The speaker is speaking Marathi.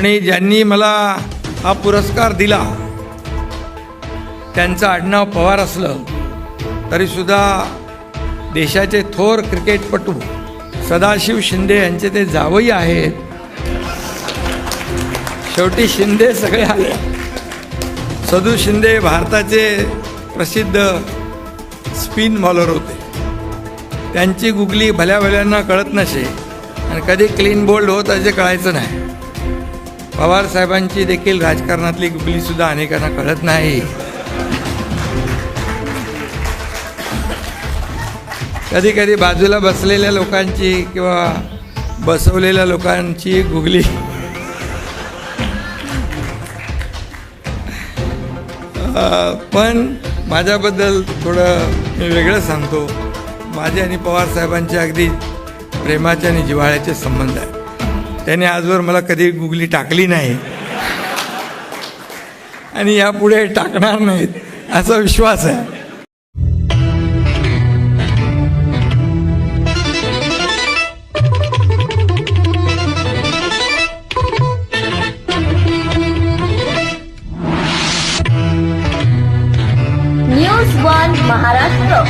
आणि ज्यांनी मला हा पुरस्कार दिला त्यांचं आडनाव पवार असलं तरीसुद्धा देशाचे थोर क्रिकेटपटू सदाशिव शिंदे यांचे ते जावई आहेत. शेवटी शिंदे सगळे आले. सदू शिंदे भारताचे प्रसिद्ध स्पिन बॉलर होते. त्यांची गुगली भल्या भल्यांना कळत नसे आणि कधी क्लीन बोल्ड होत असे कळायचं नाही. पवार साहेबांची देखील राजकारणातली गुगलीसुद्धा अनेकांना कळत नाही. कधी कधी बाजूला बसलेल्या लोकांची किंवा बसवलेल्या लोकांची गुगली. पण माझ्याबद्दल थोडं मी वेगळं सांगतो. माझे आणि पवार साहेबांचे अगदी प्रेमाचे आणि जिव्हाळ्याचे संबंध आहेत. त्याने आजवर मला कधी गुगली टाकली नाही. आणि यापुढे टाकणार नाहीत असा विश्वास आहे. महाराष्ट्र.